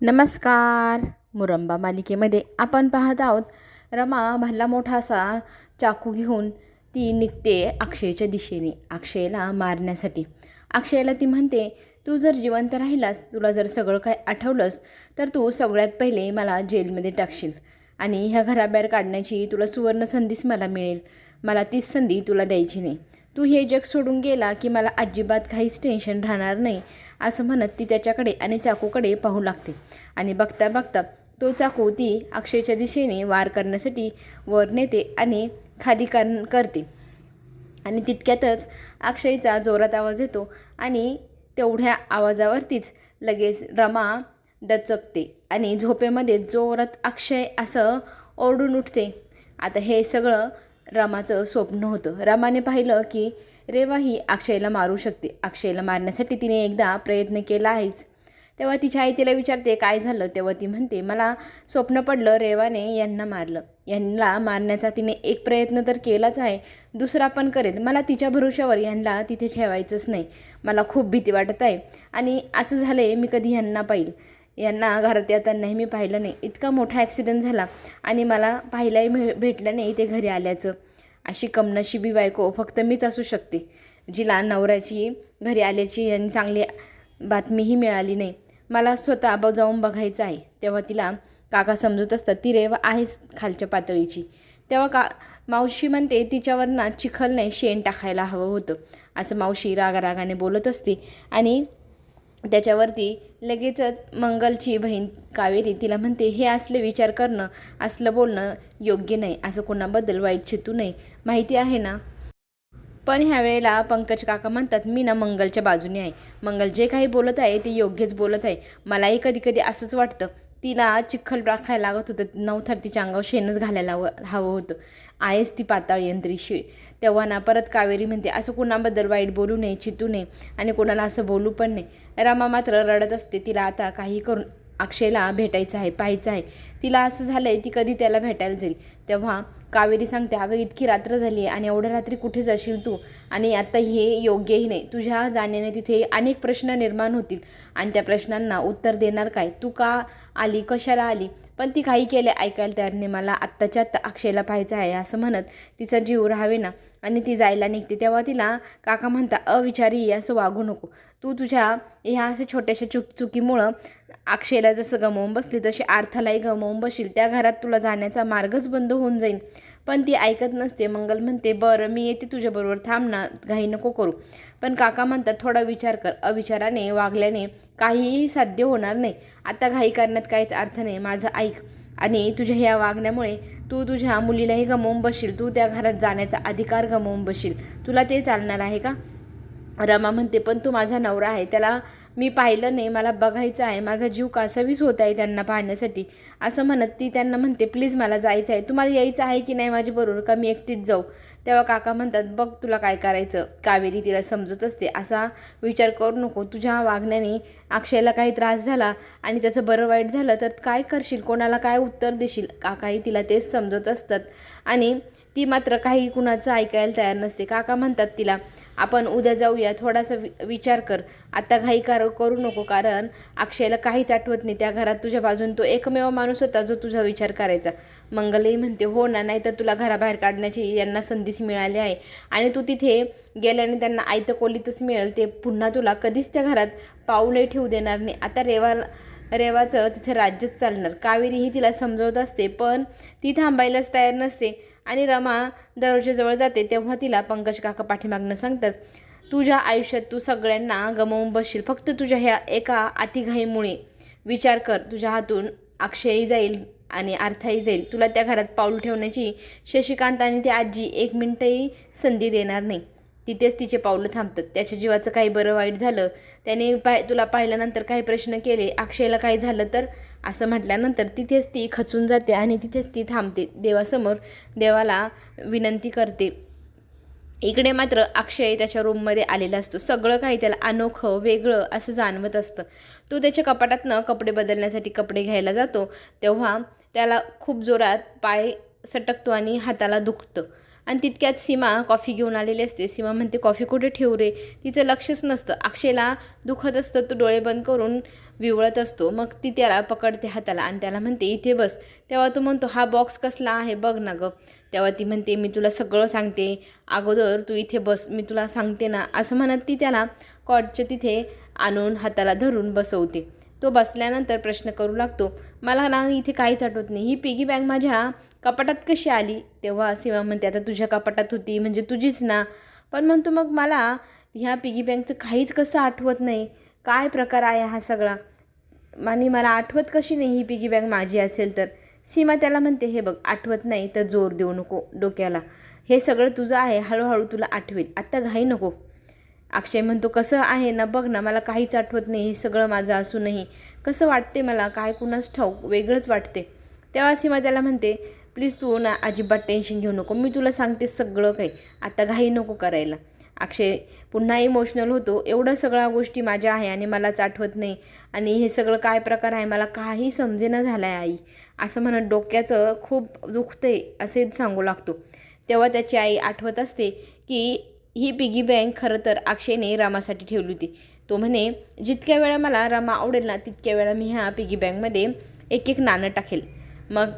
नमस्कार. मुरंबा मालिकेमध्ये आपण पाहत आहोत रमा भल्ला मोठा असा चाकू घेऊन ती निघते अक्षयच्या दिशेने अक्षयला मारण्यासाठी. अक्षयला ती म्हणते तू जर जिवंत राहिलास तुला जर सगळं काय आठवलंस तर तू सगळ्यात पहिले मला जेलमध्ये टाकशील आणि ह्या घराबाहेर काढण्याची तुला सुवर्ण संधीच मला मिळेल. मला तीच संधी तुला द्यायची नाही. तू हे जग सोडून गेला की मला अजिबात काहीच टेन्शन राहणार नाही. असं म्हणत ती त्याच्याकडे आणि चाकूकडे पाहू लागते. आणि बघता बघता तो चाकू ती अक्षयच्या दिशेने वार करण्यासाठी वर नेते आणि खाली कर करते. आणि तितक्यातच अक्षयचा जोरात आवाज येतो आणि तेवढ्या आवाजावरतीच लगेच रमा डचकते आणि झोपेमध्ये जोरात अक्षय असं ओरडून उठते. आता हे सगळं रमाचं स्वप्न होतं. रमाने पाहिलं की रेवा ही अक्षयला मारू शकते. अक्षयला मारण्यासाठी तिने एकदा प्रयत्न केला आहेच. तेव्हा तिच्या आई तिला विचारते काय झालं? तेव्हा ती म्हणते मला स्वप्न पडलं रेवाने यांना मारलं. यांना मारण्याचा तिने एक प्रयत्न तर केलाच आहे दुसरा पण करेल. मला तिच्या भरोश्यावर यांना तिथे ठेवायचंच नाही. मला खूप भीती वाटत आहे आणि असं झालं आहे मी कधी यांना पाहिल. यांना घरात येतानाही मी पाहिलं नाही. इतका मोठा ॲक्सिडेंट झाला आणि मला पाहायलाही भेटलं नाही ते घरी आल्याचं. अशी कमनशिबी बायको फक्त मीच असू शकते जिला नवऱ्याची घरी आल्याची आणि चांगली बातमीही मिळाली नाही. मला स्वतः ब जाऊन बघायचं आहे. तेव्हा तिला काका समजत असतात ती रेव आहेच खालच्या पातळीची. तेव्हा का मावशी म्हणते तिच्यावर ना चिखल नाही शेण टाकायला हवं होतं. असं मावशी रागारागाने बोलत असते आणि त्याच्यावरती लगेचच मंगलची बहीण कावेरी तिला म्हणते हे असले विचार करणं असलं बोलणं योग्य नाही असं कोणाबद्दल वाईट चितू नाही माहिती आहे ना? पण ह्या वेळेला पंकज काका म्हणतात मी ना मंगलच्या बाजूने आहे. मंगल जे काही बोलत आहे ते योग्यच बोलत आहे. मलाही कधी कधी असंच वाटतं तिला चिखल राखायला लागत होतं. नवथर तिच्या अंगावर शेणच घालायला हवं हवं होतं. आहेस ती पाताळ यंत्री शिळ तेव्हा ना परत कावेरी म्हणते असं कोणाबद्दल वाईट बोलू नये चितू नये आणि कोणाला असं बोलू पण नाही रामा मात्र रडत असते तिला आता काही करून अक्षयला भेटायचं आहे पाहायचं आहे. तिला असं झालं आहे ती कधी त्याला भेटायला जाईल. तेव्हा कावेरी सांगते अगं इतकी रात्र झाली आहे आणि एवढ्या रात्री कुठे जाशील तू? आणि आत्ता हे योग्यही नाही. तुझ्या जाण्याने तिथे अनेक प्रश्न निर्माण होतील आणि त्या प्रश्नांना उत्तर देणार काय? तू का आली? कशाला आली? पण ती काही केले ऐकायला तयार नाही. मला आत्ताच्या आत्ता अक्षयला पाहायचं आहे असं म्हणत तिचा जीव राहावे ना आणि ती जायला निघते. तेव्हा तिला काका म्हणता अविचारी असं वागू नको. तू तुझ्या ह्या अशा छोट्याशा चुक चुकीमुळं अक्षयला जसं गमावून बसली तशी अर्थालाही गमावून बसशील त्या घरात तुला जाण्याचा मार्गच बंद होऊन जाईल पण ती ऐकत नसते. मंगल म्हणते बरं मी येते तुझ्याबरोबर. थांब ना घाई नको करू. पण काका म्हणतात थोडा विचार कर. अविचाराने वागल्याने काहीही साध्य होणार नाही. आता घाई करण्यात काहीच अर्थ नाही. माझं ऐक आणि तुझ्या ह्या वागण्यामुळे तू तुझ्या मुलीलाही गमावून बसशील. तू त्या घरात जाण्याचा अधिकार गमावून बसशील. तुला ते चालणार आहे का? रमा म्हणते पण तू माझा नवरा आहे त्याला मी पाहिलं नाही मला बघायचं आहे माझा जीव कासावीस होत आहे त्यांना पाहण्यासाठी. असं म्हणत ती त्यांना म्हणते प्लीज मला जायचं आहे तुम्हाला यायचं आहे की नाही माझ्याबरोबर का मी एकटीच जाऊ? तेव्हा काका म्हणतात बघ तुला काय करायचं कावेरी तिला समजत असते असा विचार करू नको तुझ्या वागण्याने अक्षयला काही त्रास झाला आणि त्याचं बरं वाईट झालं तर काय करशील? कोणाला काय उत्तर देशील? काकाही तिला तेच समजत असतात. आणि ती मात्र काही कुणाचं ऐकायला तयार नसते. काका म्हणतात तिला आपण उद्या जाऊया थोडासा वि विचार कर. आता घाई कर करू नको कारण अक्षयला काहीच आठवत नाही. त्या घरात तुझ्या बाजून तो एकमेव माणूस होता जो तुझा विचार करायचा. मंगलही म्हणते हो ना नाही तर तुला घराबाहेर काढण्याची यांना संधीच मिळाली आहे. आणि तू तिथे गेल्याने त्यांना आयतं कोलीतच मिळेल. ते पुन्हा तुला कधीच त्या घरात पाऊलही ठेवू देणार नाही. आता रेवाला रेवाचं तिथे राज्यच चालणार. कावेरीही तिला समजवत असते पण ती थांबायलाच तयार नसते. आणि रमा दरवाजाजवळ जाते तेव्हा तिला पंकज काका पाठीमागणं सांगतात तुझ्या आयुष्यात तू सगळ्यांना गमावून बसशील. फक्त तुझ्या ह्या एका अतिघाईमुळे विचार कर. तुझ्या हातून अक्षयही जाईल आणि अर्थाही जाईल. तुला त्या घरात पाऊल ठेवण्याची शशिकांत आणि ती आजी एक मिनटंही संधी देणार नाही. तिथेच तिचे पावलं थांबतात. त्याच्या जीवाचं काही बरं वाईट झालं त्याने पाय तुला पाहिल्यानंतर काही प्रश्न केले अक्षयला काही झालं तर? असं म्हटल्यानंतर तिथेच ती खचून जाते आणि तिथेच ती थांबते. देवासमोर देवाला विनंती करते. इकडे मात्र अक्षय त्याच्या रूममध्ये आलेला असतो. सगळं काही त्याला अनोखं वेगळं असं जाणवत असतं. तो त्याच्या कपाटातनं कपडे बदलण्यासाठी कपडे घ्यायला जातो. तेव्हा त्याला खूप जोरात पाय सटकतो आणि हाताला दुखतं. आणि तितक्यात सीमा कॉफी घेऊन आलेली असते. सीमा म्हणते कॉफी कुठे ठेवू रे? तिचं लक्षच नसतं. अक्षयला दुखत असतं तो डोळे बंद करून विवळत असतो. मग ती त्याला पकडते हाताला आणि त्याला म्हणते इथे बस. तेव्हा तो म्हणतो हा बॉक्स कसला आहे? बघ ना गं. तेव्हा ती म्हणते मी तुला सगळं सांगते. अगोदर तू इथे बस. मी तुला सांगते ना. असं म्हणत ती त्याला कॉटच्या तिथे आणून हाताला धरून बसवते. तो बसल्यानंतर प्रश्न करू लागतो मला ना इथे काहीच आठवत नाही. ही पिगी बँक माझ्या कपाटात कशी आली? तेव्हा सीमा म्हणते आता तुझ्या कपाटात होती म्हणजे तुझीच ना. पण म्हणतो मग मला ह्या पिगी बँकचं काहीच कसं आठवत नाही? काय प्रकार आहे हा सगळा? आणि मला आठवत कशी नाही ही पिगी बँक माझी असेल तर? सीमा त्याला म्हणते हे बघ आठवत नाही तर जोर देऊ नको डोक्याला. हे सगळं तुझं आहे हळूहळू तुला आठवेल. आत्ता घाई नको. अक्षय म्हणतो कसं आहे ना बघ ना मला काहीच आठवत नाही हे सगळं माझं असूनही. कसं वाटते मला काय कुणाच ठाऊक वेगळंच वाटते तेव्हा सीमा त्याला म्हणते प्लीज तू ना अजिबात टेन्शन घेऊ नको मी तुला सांगते सगळं काही. आता घाई नको करायला. अक्षय पुन्हा इमोशनल होतो एवढं सगळ्या गोष्टी माझ्या आहे आणि मलाच आठवत नाही. आणि हे सगळं काय प्रकार आहे मला काही समजेना झालं आहे आई. असं म्हणत डोक्याचं खूप दुखते असे सांगू लागतो. तेव्हा त्याची आई आठवत असते की ही पिगी बँक खरं तर अक्षयने रामासाठी ठेवली होती. तो म्हणे जितक्या वेळा मला रामा आवडेल ना तितक्या वेळा मी ह्या पिगी बँकमध्ये एक एक नाणं टाकेल. मग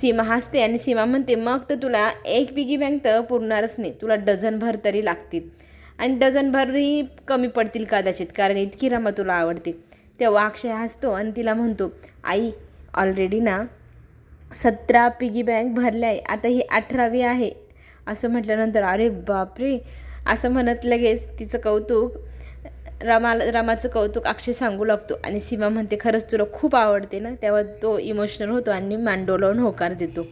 सीमा हसते आणि सीमा म्हणते मग तर तुला एक पिगी बँक तर पुरणारच नाही तुला डझनभर तरी लागतील. आणि डझनभरही कमी पडतील कदाचित कारण इतकी रमा तुला आवडते. तेव्हा अक्षय हसतो आणि तिला म्हणतो आई ऑलरेडी ना सतरा पिगी बँक भरल्या आहे आता ही अठरावी आहे. असं म्हटल्यानंतर अरे बापरे असं म्हणत लगेच तिचं कौतुक रमाला रमाचं कौतुक अक्षय सांगू लागतो आणि सीमा म्हणते खरंच तुला खूप आवडते ना? तेव्हा तो इमोशनल होतो आणि मांडोलावून होकार देतो.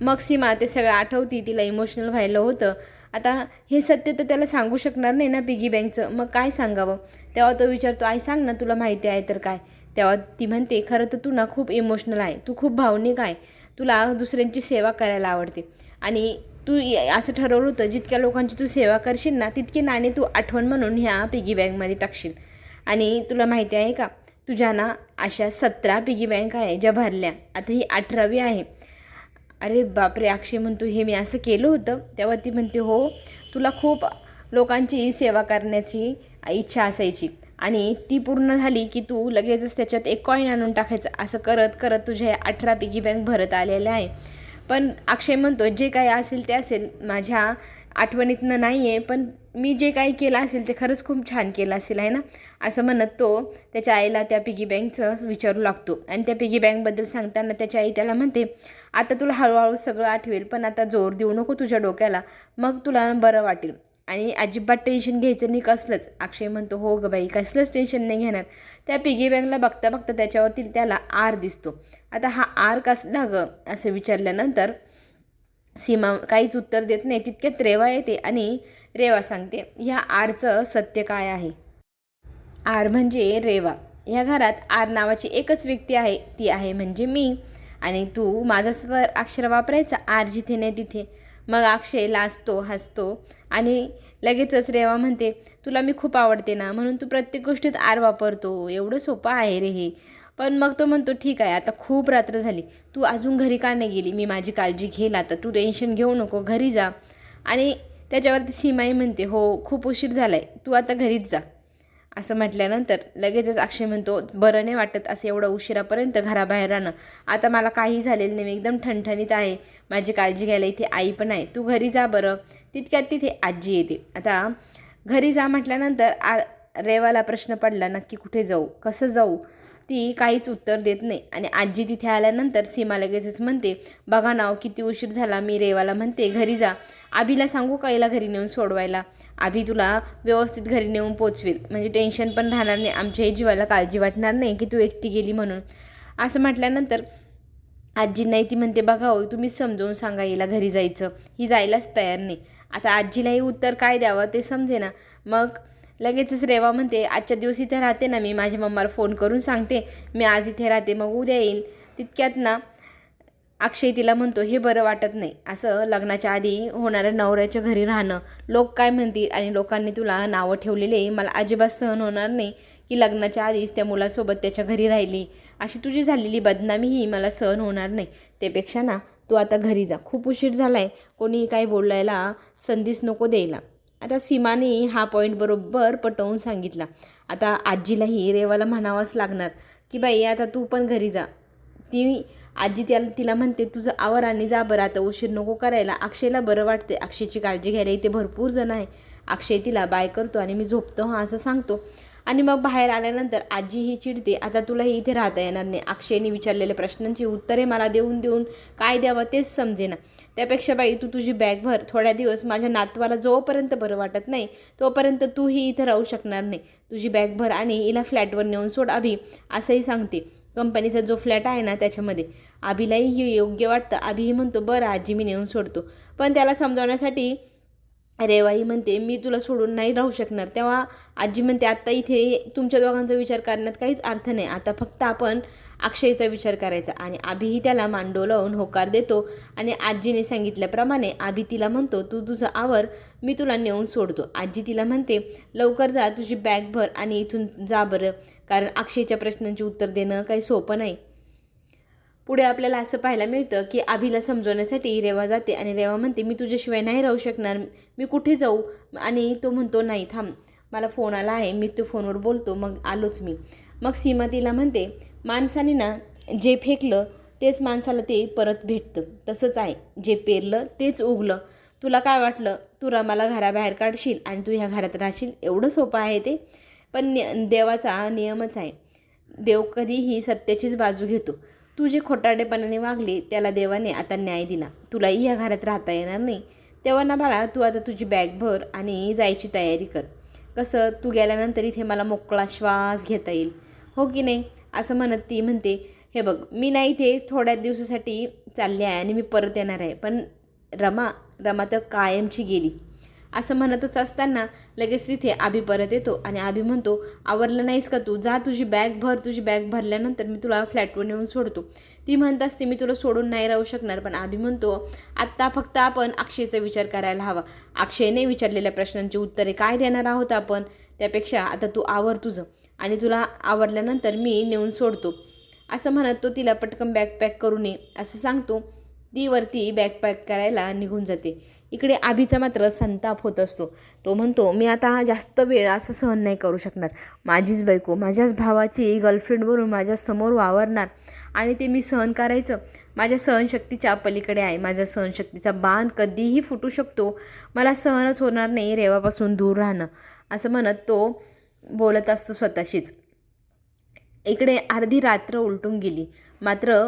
मग सीमा ते सगळं आठवती तिला इमोशनल व्हायला होतं. आता हे सत्य तर त्याला सांगू शकणार नाही ना पिगी बँकचं. मग काय सांगावं? तेव्हा तो विचारतो आई सांग ना तुला माहिती आहे तर काय? तेव्हा ती म्हणते खरं तर तू ना खूप इमोशनल आहे. तू खूप भावनिक आहे. तुला दुसऱ्यांची सेवा करायला आवडते. आणि तू असं ठरवलं होतं जितक्या लोकांची तू सेवा करशील ना तितके नाणे तू आठवण म्हणून ह्या पिगी बँकमध्ये टाकशील. आणि तुला माहिती आहे का तुझ्या ना अशा सतरा पिगी बँक आहे ज्या भरल्या. आता ही अठरावी आहे. अरे बापरे अक्षय म्हणतो हे मी असं केलं होतं. तेव्हा ती म्हणते हो तुला खूप लोकांची सेवा करण्याची इच्छा असायची. आणि ती पूर्ण झाली की तू लगेचच त्याच्यात एक कॉईन आणून टाकायचं. असं करत करत तुझ्या अठरा पिगी बँक भरत आलेल्या आहे. पण अक्षय म्हणतो जे काही असेल ते असेल. माझ्या आठवणीतनं नाही आहे पण मी जे काही केलं असेल ते खरंच खूप छान केलं असेल आहे ना? असं म्हणत तो त्याच्या आईला त्या पिगी बँकचं विचारू लागतो. आणि त्या पिगी बँकबद्दल सांगताना त्याची आई त्याला म्हणते आता तुला हळूहळू सगळं आठवेल पण आता जोर देऊ नको तुझ्या डोक्याला. मग तुला बरं वाटेल. आणि अजिबात टेन्शन घ्यायचं नाही कसलंच. अक्षय म्हणतो हो ग बाई कसलंच टेन्शन नाही घेणार. त्या पिगी बँकला बघता बघता त्याच्यावरती त्याला आर दिसतो. आता हा आर कसला ग असं विचारल्यानंतर सीमा काहीच उत्तर देत नाही तितक्यात रेवा येते आणि रेवा सांगते ह्या आरचं सत्य काय आहे? आर म्हणजे रेवा. ह्या घरात आर नावाची एकच व्यक्ती आहे ती आहे म्हणजे मी. आणि तू माझाच तर अक्षर वापरायचा आर जिथे नाही तिथे. मग अक्षय लाजतो हसतो आणि लगेचच रेवा म्हणते तुला मी खूप आवडते ना म्हणून तू प्रत्येक गोष्टीत आर वापरतो एवढं सोपं आहे रे हे. पण मग तो म्हणतो ठीक आहे आता खूप रात्र झाली. तू अजून घरी का नाही गेली? मी माझी काळजी घेईल आता. तू टेन्शन घेऊ नको घरी जा. आणि त्याच्यावरती सीमाई म्हणते हो खूप उशीर झाला आहे तू आता घरीच जा. असं म्हटल्यानंतर लगेचच अक्षय म्हणतो बरं नाही वाटत असं एवढं उशिरापर्यंत घराबाहेर राहणं. आता मला काही झालेलं नाही. मी एकदम ठणठणीत आहे. माझी काळजी घ्यायला इथे आई पण आहे. तू घरी जा बरं. तितक्यात तिथे आजी येते. आता घरी जा म्हटल्यानंतर आ रेवाला प्रश्न पडला नक्की कुठे जाऊ? कसं जाऊ? ती काहीच उत्तर देत नाही. आणि आजी तिथे आल्यानंतर सीमा लगेचच म्हणते बघा नाव किती उशीर झाला मी रेवाला म्हणते घरी जा. आभीला सांगू का हिला घरी नेऊन सोडवायला? आभी तुला व्यवस्थित घरी नेऊन पोचवेल. म्हणजे टेन्शन पण राहणार नाही. आमच्याही जीवाला काळजी वाटणार नाही की तू एकटी गेली म्हणून. असं म्हटल्यानंतर आजी नाही ती म्हणते बघा हो तुम्हीच समजावून सांगा हिला घरी जायचं. ही जायलाच तयार नाही. आता आजीलाही उत्तर काय द्यावं ते समजे ना मग लगेचच रेवा म्हणते आजच्या दिवस इथे राहते ना मी माझ्या मम्माला फोन करून सांगते मी आज इथे राहते मग उद्या येईल. तितक्यात ना अक्षय तिला म्हणतो हे बरं वाटत नाही. असं लग्नाच्या आधी होणाऱ्या नवऱ्याच्या घरी राहणं. लोक काय म्हणतील? आणि लोकांनी तुला नावं ठेवलेले मला अजिबात सहन होणार नाही की लग्नाच्या आधीच त्या मुलासोबत त्याच्या घरी राहिली. अशी तुझी झालेली बदनामी ही मला सहन होणार नाही. त्यापेक्षा ना तू आता घरी जा. खूप उशीर झाला आहे कोणी काही बोलायला संधीच नको द्यायला. आता सीमाने हा पॉईंट बरोबर पटवून सांगितला. आता आजीलाही रेवाला म्हणावंच लागणार की बाई आता तू पण घरी जा. ती आजी त्याला तिला म्हणते तुझं आवर आणि जा बरं आता उशीर नको करायला. अक्षयला बरं वाटते अक्षयची काळजी घ्यायला इथे भरपूर जण आहे. अक्षय तिला बाय करतो आणि मी झोपतो हां असं सांगतो. आणि मग बाहेर आल्यानंतर आजी ही चिडते आता तुलाही इथे राहता येणार नाही. अक्षयने विचारलेल्या प्रश्नांची उत्तरे मला देऊन देऊन काय द्यावं तेच समजेना. त्यापेक्षा बाई तू तुझी बॅग भर थोड्या दिवस माझ्या नातवाला जोपर्यंत बरं वाटत नाही तोपर्यंत तूही इथं राहू शकणार नाही. तुझी बॅग भर आणि हिला फ्लॅटवर नेऊन सोड अभि असंही सांगते. कंपनीचा जो फ्लॅट आहे ना त्याच्यामध्ये. आबीलाही हे योग्य वाटतं. आभीही म्हणतो बरं आजी मी नेऊन सोडतो. पण त्याला समजावण्यासाठी रेवाई म्हणते मी तुला सोडून नाही राहू शकणार. तेव्हा आजी म्हणते आत्ता इथे तुमच्या दोघांचा विचार करण्यात काहीच अर्थ नाही. आता फक्त आपण अक्षयचा विचार करायचा. आणि आभीही त्याला मांडो लावून होकार देतो आणि आजीने सांगितल्याप्रमाणे आभी तिला म्हणतो तू तुझं आवर मी तुला नेऊन सोडतो. आजी तिला म्हणते लवकर जा तुझी बॅग भर आणि इथून जा बरं. कारण अक्षयच्या प्रश्नांची उत्तर देणं काही सोपं नाही. पुढे आपल्याला असं पाहायला मिळतं की आभीला समजवण्यासाठी रेवा जाते आणि रेवा म्हणते मी तुझ्याशिवाय नाही राहू शकणार. मी कुठे जाऊ? आणि तो म्हणतो नाही थांब. मला फोन आला आहे. मी तो फोनवर बोलतो. मग आलोच मी. मग सीमा तिला म्हणते माणसाने ना जे फेकलं तेच माणसाला ते परत भेटतं. तसंच आहे. जे पेरलं तेच उगलं. तुला काय वाटलं? तू रमाला घराबाहेर काढशील आणि तू ह्या घरात राहशील? एवढं सोपं आहे ते. पण देवाचा नियमच आहे. देव कधीही सत्याचीच बाजू घेतो. तू जे खोटारडेपणाने वागली त्याला देवाने आता न्याय दिला. तुलाही ह्या घरात राहता येणार नाही. तेव्हा ना बाळा तू आता तुझी बॅग भर आणि जायची तयारी कर. कसं? तू गेल्यानंतर इथे मला मोकळा श्वास घेता येईल. हो की नाही? असं म्हणत ती म्हणते हे बघ मी नाही इथे थोड्या दिवसासाठी चालले आहे आणि मी परत येणार आहे. पण रमा रमा तर कायमची गेली. असं म्हणतच असताना लगेच तिथे आभी परत येतो आणि आभी म्हणतो आवरलं नाहीस का तू? जा तुझी बॅग भर तुझी बॅग भरल्यानंतर मी तुला फ्लॅटवर नेऊन सोडतो. ती म्हणत असते मी तुला सोडून नाही राहू शकणार. पण आभी म्हणतो आत्ता फक्त आपण अक्षयचा विचार करायला हवा. अक्षयने विचारलेल्या प्रश्नांची उत्तरे काय देणार आहोत आपण? त्यापेक्षा आता तू आवर तुझं आणि तुला आवरल्यानंतर मी नेऊन सोडतो. असं म्हणत तो तिला पटकन बॅग पॅक करू नये असं सांगतो. ती वरती बॅग पॅक करायला निघून जाते. इकडे आभीचा मात्र संताप होत असतो. तो म्हणतो मी आता जास्त वेळ असं सहन नाही करू शकणार. माझीच बायको माझ्याच भावाची गर्लफ्रेंडवरून माझ्यासमोर वावरणार आणि ते मी सहन करायचं. माझ्या सहनशक्तीच्या पलीकडे आहे. माझ्या सहनशक्तीचा बांध कधीही फुटू शकतो. मला सहनच होणार नाही रेवापासून दूर राहणं. असं म्हणत तो बोलत असतो स्वतःशीच. इकडे अर्धी रात्र उलटून गेली. मात्र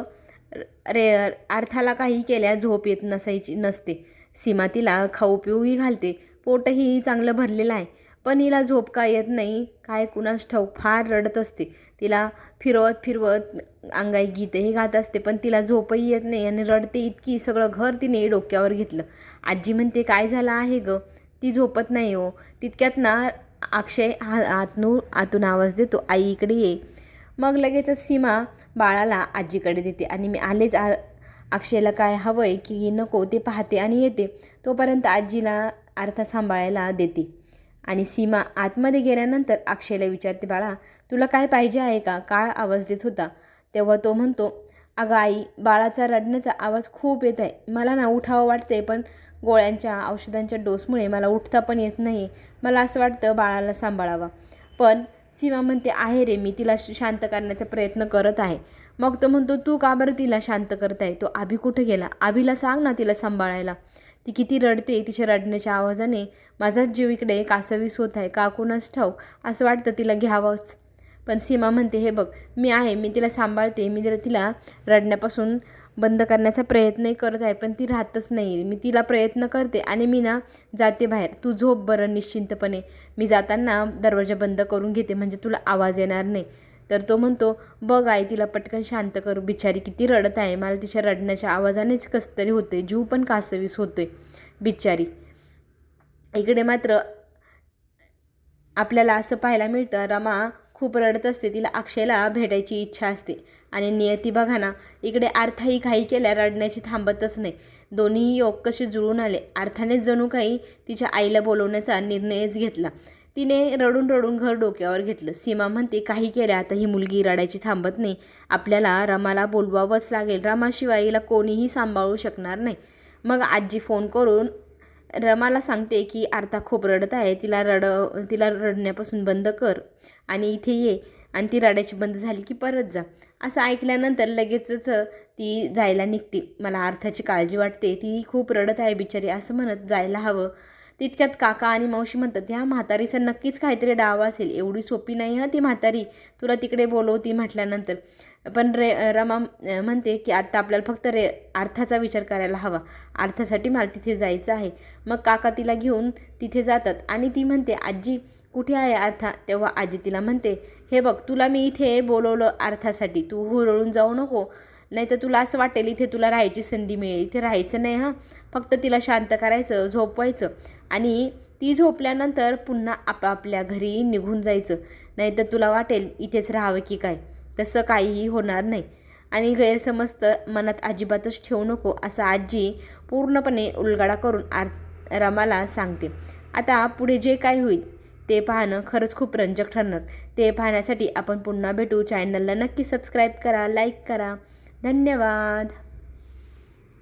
रे अर्थाला काही केल्या झोप येत नसायची नसते. सीमा तिला खाऊ पिऊही घालते. पोटही चांगलं भरलेलं आहे. पण हिला झोप काय येत नाही? काय कुणास ठाऊक? फार रडत असते. तिला फिरवत फिरवत अंगाई गीतही गात असते. पण तिला झोपही येत नाही आणि रडते इतकी सगळं घर तिने डोक्यावर घेतलं. आजी म्हणते काय झालं आहे गं? ती झोपत नाही हो. तितक्यात ना अक्षय हा आतनू आतून आवाज देतो आई इकडे ये. मग लगेचच सीमा बाळाला आजीकडे देते आणि मी आलेच आ अक्षयला काय हवं आहे की नको ते पाहते आणि येते. तोपर्यंत आजीला अर्थ सांभाळायला देते. आणि सीमा आतमध्ये गेल्यानंतर अक्षयला विचारते बाळा तुला काय पाहिजे आहे का? काळ आवाज देत होता. तेव्हा तो म्हणतो अगं आई बाळाचा रडण्याचा आवाज खूप येत आहे. मला ना उठावं वाटते पण गोळ्यांच्या औषधांच्या डोसमुळे मला उठता पण येत नाही. मला असं वाटतं बाळाला सांभाळावा. पण सीमा म्हणते आहे रे मी तिला श- शांत करण्याचा प्रयत्न करत आहे. मग तो म्हणतो तू का बरं तिला शांत करताय? तो आभी कुठे गेला? आभीला सांग ना तिला सांभाळायला. ती किती रडते तिच्या रडण्याच्या आवाजाने. माझाच जीव इकडे कासवीस होत आहे का कुणास ठाऊक? असं वाटतं तिला घ्यावंच. पण सीमा म्हणते हे बघ मी आहे मी तिला सांभाळते मी तिला तिला रडण्यापासून बंद करण्याचा प्रयत्नही करत आहे पण ती राहतच नाही. मी तिला प्रयत्न करते आणि मी ना जाते बाहेर. तू झोप बरं निश्चिंतपणे. मी जाताना दरवाजा बंद करून घेते म्हणजे तुला आवाज येणार नाही. तर तो म्हणतो बघ आई तिला पटकन शांत करू. बिचारी किती रडत आहे. मला तिच्या रडण्याच्या आवाजानेच कसं तरी होते जीव पण कासवीस होतोय. बिचारी. इकडे मात्र आपल्याला असं पाहायला मिळतं रमा खूप रडत असते. तिला अक्षयला भेटायची इच्छा असते. आणि नियती बघा ना इकडे अर्थाही काही केल्या रडण्याची थांबतच नाही. दोन्ही योग कसे जुळून आले. अर्थानेच जणू काही तिच्या आईला बोलवण्याचा निर्णयच घेतला. तिने रडून रडून घर डोक्यावर घेतलं. सीमा म्हणते काही केल्या आता ही मुलगी रडायची थांबत नाही. आपल्याला रमाला बोलवावंच लागेल. रमाशिवाय हिला कोणीही सांभाळू शकणार नाही. मग आजी फोन करून रमाला सांगते की आर्ता खूप रडत आहे. तिला रड तिला रडण्यापासून बंद कर आणि इथे ये आणि ती रडायची बंद झाली की परत जा. असं ऐकल्यानंतर लगेचच ती जायला निघते. मला अर्थाची काळजी वाटते. ती खूप रडत आहे बिचारी. असं म्हणत जायला हवं. तितक्यात काका आणि मावशी म्हणतात ह्या म्हातारीचं नक्कीच काहीतरी डाव असेल. एवढी सोपी नाही हं ती म्हातारी. तुला तिकडे बोलवती म्हटल्यानंतर. पण रे रमा म्हणते की आत्ता आपल्याला फक्त रे अर्थाचा विचार करायला हवा. अर्थासाठी मला तिथे जायचं आहे. मग काका तिला घेऊन तिथे जातात आणि ती म्हणते आजी कुठे आहे अर्था? तेव्हा आजी तिला म्हणते हे बघ तुला मी इथे बोलवलं अर्थासाठी. तू हुरळून जाऊ नको. नाही तर तुला असं वाटेल इथे तुला राहायची संधी मिळेल. इथे राहायचं नाही हां. फक्त तिला शांत करायचं झोपवायचं. आणि ती झोपल्यानंतर पुन्हा आपापल्या घरी निघून जायचं. नाही तर तुला वाटेल इथेच राहावं की काय? तसं काहीही होणार नाही. आणि गैरसमज तर मनात अजिबातच ठेवू नको असं आजी पूर्णपणे उलगाडा करून आर रमाला सांगते. आता पुढे जे काय होईल ते पाहणं खरंच खूप रंजक ठरणार. ते पाहण्यासाठी आपण पुन्हा भेटू. चॅनलला नक्की सबस्क्राईब करा लाईक करा. धन्यवाद.